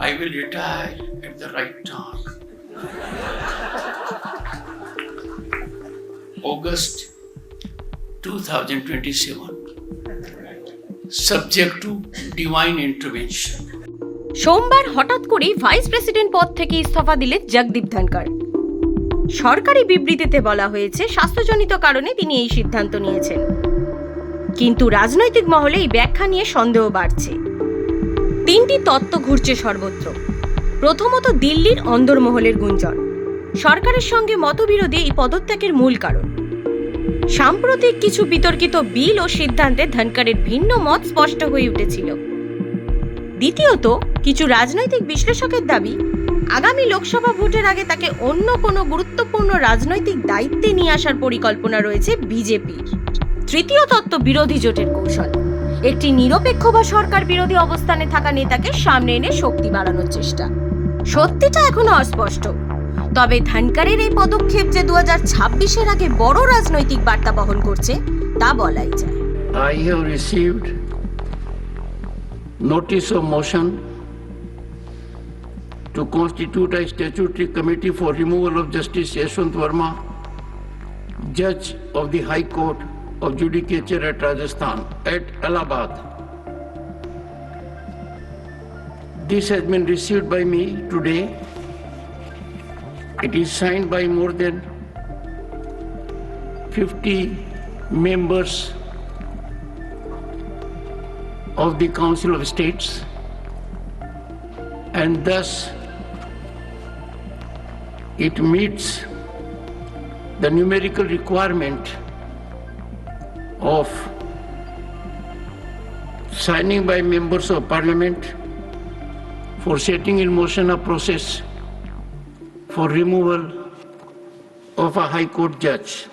I will retire at the right time. August 2027. Subject to divine intervention. সোমবার হঠাৎ করেই vice president পদ থেকে ইস্তফা দিলেন জগদীপ ধনকর সরকারি বিবৃতিতে বলা হয়েছে, স্বাস্থ্যজনিত কারণে তিনি এই সিদ্ধান্ত নিয়েছেন কিন্তু রাজনৈতিক মহলে এই ব্যাখ্যা নিয়ে সন্দেহ বাড়ছে তিনটি তত্ত্ব ঘুরছে সর্বত্র। প্রথমত দিল্লির অন্দরমহলের গুঞ্জন। সরকারের সঙ্গে মতবিরোধী এই পদত্যাগের মূল কারণ। সাম্প্রতিক কিছু বিতর্কিত বিল ও সিদ্ধান্তে ধনকারের ভিন্ন মত স্পষ্ট হয়ে উঠেছিল। দ্বিতীয়ত, কিছু রাজনৈতিক বিশ্লেষকের দাবি, আগামী লোকসভা ভোটের আগে তাকে অন্য কোনো গুরুত্বপূর্ণ রাজনৈতিক দায়িত্বে নিয়ে আসার পরিকল্পনা রয়েছে বিজেপির। তৃতীয় তত্ত্ব বিরোধী জোটের কৌশল। একটি নিরপেক্ষ বা সরকার বিরোধী অবস্থানে থাকা নেতাকে সামনে এনে শক্তি বাড়ানোর চেষ্টা সত্যিটা এখনও অস্পষ্ট তবে ধনকরের এই পদক্ষেপ যে দু হাজার ছাব্বিশের আগে বড় রাজনৈতিক বার্তা বহন করছে তা বলাই যায় I have received notice of motion to constitute a statutory committee for removal of Justice Yashwant Verma, Judge of the High Court of Judicature at Rajasthan, at Allahabad. This has been received by me today. It is signed by more than 50 members of the Council of States, and thus it meets the numerical requirement of signing by members of parliament for setting in motion a process for removal of a high court judge.